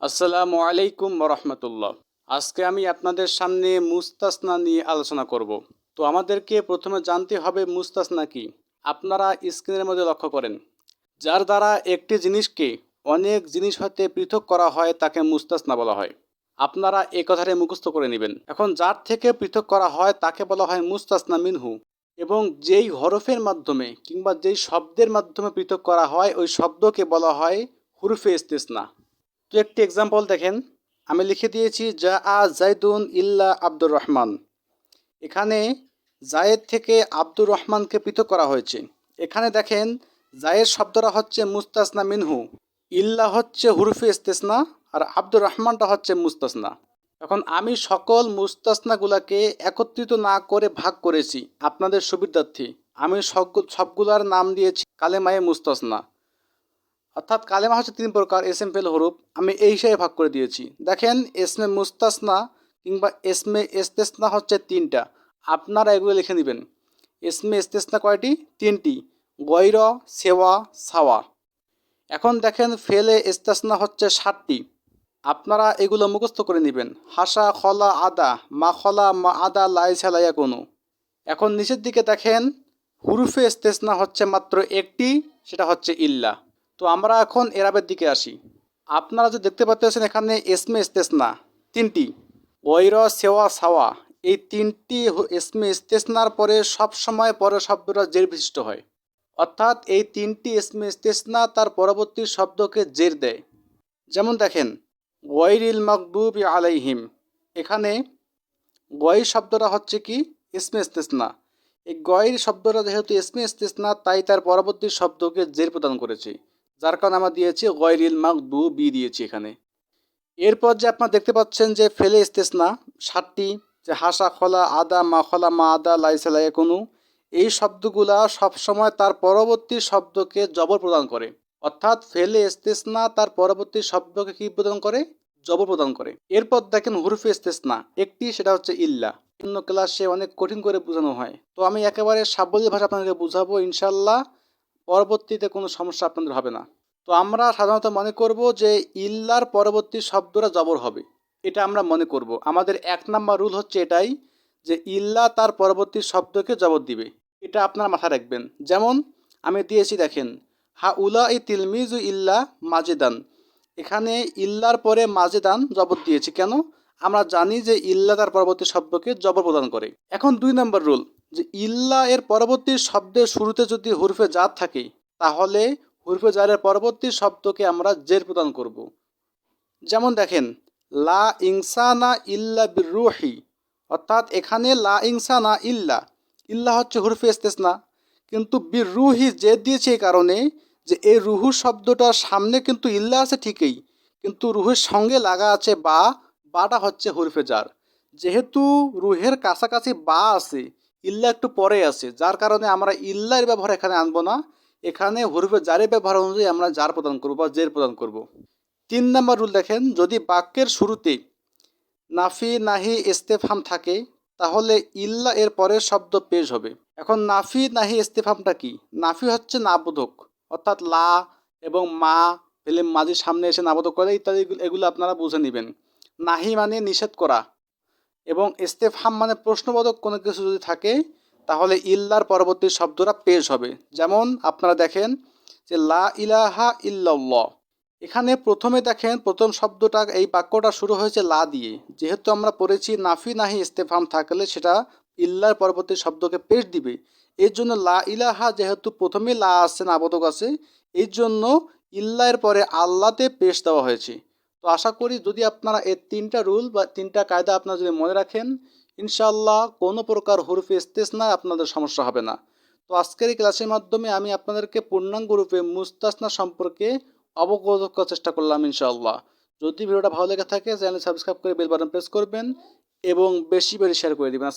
আসসালামু আলাইকুম রহমতুল্লাহ আজকে আমি আপনাদের সামনে মুস্তাসনা নিয়ে আলোচনা করব। তো আমাদেরকে প্রথমে জানতে হবে মুস্তাসনা কি। আপনারা স্ক্রিনের মধ্যে লক্ষ্য করেন। যার দ্বারা একটি জিনিসকে অনেক জিনিস হতে পৃথক করা হয়, তাকে মুস্তাসনা বলা হয়। আপনারা এ কথাটা মুখস্থ করে নেবেন। এখন যার থেকে পৃথক করা হয়, তাকে বলা হয় মুস্তাসনা মিনহু। এবং যেই হরফের মাধ্যমে কিংবা যেই শব্দের মাধ্যমে পৃথক করা হয়, ওই শব্দকে বলা হয় হুরফে ইস্তেসনা। তো একটি এক্সাম্পল দেখেন। আমি লিখে দিয়েছি, জা আ জাইদুন ইল্লা আব্দুর রহমান। এখানে জায়েদ থেকে আব্দুর রহমানকে পৃথক করা হয়েছে। এখানে দেখেন জায়েদ শব্দটা হচ্ছে মুস্তাসনা মিনহু, ইল্লা হচ্ছে হুরফে ইস্তেসনা, আর আব্দুর রহমানটা হচ্ছে মুস্তাসনা। এখন আমি সকল মুস্তাসনাগুলাকে একত্রিত না করে ভাগ করেছি, আপনাদের সুবিধার্থে আমি সব সবগুলার নাম দিয়েছি কালেমায়ে মুস্তাসনা। অর্থাৎ কালেমা হচ্ছে তিন প্রকার, এস এম ফেল হরুপ। আমি এই হিসাবে ভাগ করে দিয়েছি। দেখেন এসমে মুস্তাসনা কিংবা এসমে এস্তেসনা হচ্ছে তিনটা। আপনারা এগুলো লিখে নেবেন এসমে এস্তেসনা কয়টি? তিনটি। গৈর, সেওয়া, সাওয়া। এখন দেখেন, ফেলে এস্তেসনা হচ্ছে ষাটটি আপনারা এগুলো মুখস্থ করে নেবেন। হাসা, খলা, আদা, মা খলা, মা আদা লাই ছালাইয়া কোনো। এখন নিচের দিকে দেখেন, হুরুফে ইস্তেসনা হচ্ছে মাত্র একটি, সেটা হচ্ছে ইল্লা। তো আমরা এখন এরাবের দিকে আসি। আপনারা যে দেখতে পাচ্ছেন এখানে এসমে ইস্তেসনা, তিনটি। ওইর সেওয়া, সাওয়া, এই তিনটি এসমে ইস্তেসনার পরে সব সময় পরে শব্দটা জের বিশিষ্ট হয়। অর্থাৎ এই তিনটি এসমে ইস্তেসনা তার পরবর্তী শব্দকে জের দেয়। যেমন দেখেন ওয়াইরিল মকবুব আলাইহিম। এখানে গয় শব্দটা হচ্ছে কি? ইসমে ইস্তেসনা। এই গয়ের শব্দটা যেহেতু ইসমে ইস্তেসনা, তাই তার পরবর্তী শব্দকে জের প্রদান করেছে। যার কারণে আমরা দিয়েছি গয়রিল মাকদু বি দিয়েছি এখানে। এরপর যে আপনারা দেখতে পাচ্ছেন যে ফেলে ইস্তেসনা ষাটটি যে হাসা, খোলা, আদা, মা, খোলা, মা, আদা লাইসালাই কোনো এই শব্দগুলা সবসময় তার পরবর্তী শব্দকে জবর প্রদান করে। অর্থাৎ ফেলে ইস্তেসনা তার পরবর্তী শব্দকে কি প্রদান করে? জবর প্রদান করে। এরপর দেখেন হুরফে ইস্তেসনা, একটি সেটা হচ্ছে ইল্লা। অন্য ক্লাসে অনেক কঠিন করে বোঝানো হয়। তো আমি একেবারে সাবলীল ভাষা আপনাদেরকে বুঝাবো ইনশাল্লাহ পরবর্তীতে কোনো সমস্যা আপনাদের হবে না। তো আমরা সাধারণত মনে করব যে ইল্লার পরবর্তী শব্দটা জবর হবে। এটা আমরা মনে করব। আমাদের এক নাম্বার রুল হচ্ছে এটাই যে ইল্লা তার পরবর্তী শব্দকে জবর দিবে। এটা আপনারা মাথায় রাখবেন। যেমন আমি দিয়েছি দেখেন হা উলা ই তিলমিজু ইল্লা মাজেদান। এখানে ইল্লার পরে মাজেদান জবর দিয়েছি। কেন? আমরা জানি যে ইল্লা তার পরবর্তী শব্দকে জবর প্রদান করে। এখন দুই নম্বর রুল। যে ইল্লা এর পরবর্তী শব্দের শুরুতে যদি হুরফে জাত থাকে, তাহলে হুরফে জারের পরবর্তী শব্দকে আমরা জের প্রদান করব। যেমন দেখেন, লা ইনসানা ইল্লা বিরুহি, অর্থাৎ এখানে লা ইনসানা ইল্লা ইল্লা হচ্ছে হুরফে ইস্তেসনা, কিন্তু বিরুহি জেদ দিয়েছে এই কারণে যে এই রুহু শব্দটার সামনে কিন্তু ইল্লা আছে ঠিকই, কিন্তু রুহের সঙ্গে লাগা আছে বা, বাটা হচ্ছে হুরফে জার যেহেতু রুহের কাছাকাছি বা আছে ইল্লা একটু পরে আছে। যার কারণে আমরা ইল্লার ব্যবহার এখানে আনব না। এখানে হুরফে জারের ব্যবহার অনুযায়ী আমরা জার প্রদান করব বা জের প্রদান করব। তিন নম্বর রুল দেখেন, যদি বাক্যের শুরুতে নাফি, নাহি ইস্তেফাম থাকে, তাহলে ইল্লা এর পরের শব্দ পেশ হবে। এখন নাফি, নাহি ইস্তেফামটা কি? নাফি হচ্ছে নাবোধক, অর্থাৎ লা এবং মা পেলে মাঝির সামনে এসে নাবোধক করে, ইত্যাদি এগুলো আপনারা বুঝে নেবেন। নাহি মানে নিষেধ করা। এবং ইস্তেফাম মানে প্রশ্নবোধক কোনো কিছু যদি থাকে, তাহলে ইল্লার পরবর্তী শব্দটা পেশ হবে। যেমন আপনারা দেখেন যে, লা ইলাহা ইল্লাল্লাহ। এখানে প্রথমে দেখেন, প্রথম শব্দটা, এই বাক্যটা শুরু হয়েছে লা দিয়ে। যেহেতু আমরা পড়েছি নাফি নাহি ইস্তেফাম থাকলে সেটা ইল্লার পরবর্তী শব্দকে পেশ দিবে। এর জন্য লা ইলাহা যেহেতু প্রথমে লা আছে নাবোধক আছে, এর জন্য ইল্লার পরে আল্লাতে পেশ দেওয়া হয়েছে। তো আশা করি যদি আপনারা এই তিনটা রুল বা তিনটা কায়দা আপনারা যদি মনে রাখেন ইনশাল্লাহ কোনো প্রকার হুরফে ইস্তেসনা আপনাদের সমস্যা হবে না। তো আজকের এই ক্লাসের মাধ্যমে আমি আপনাদেরকে পূর্ণাঙ্গ রূপে মুস্তাসনা সম্পর্কে অবগত করার চেষ্টা করলাম ইনশাআল্লাহ। যদি ভিডিওটা ভালো লেগে থাকে চ্যানেল সাবস্ক্রাইব করে বেল বাটন প্রেস করবেন এবং বেশি বেশি শেয়ার করে দিবেন।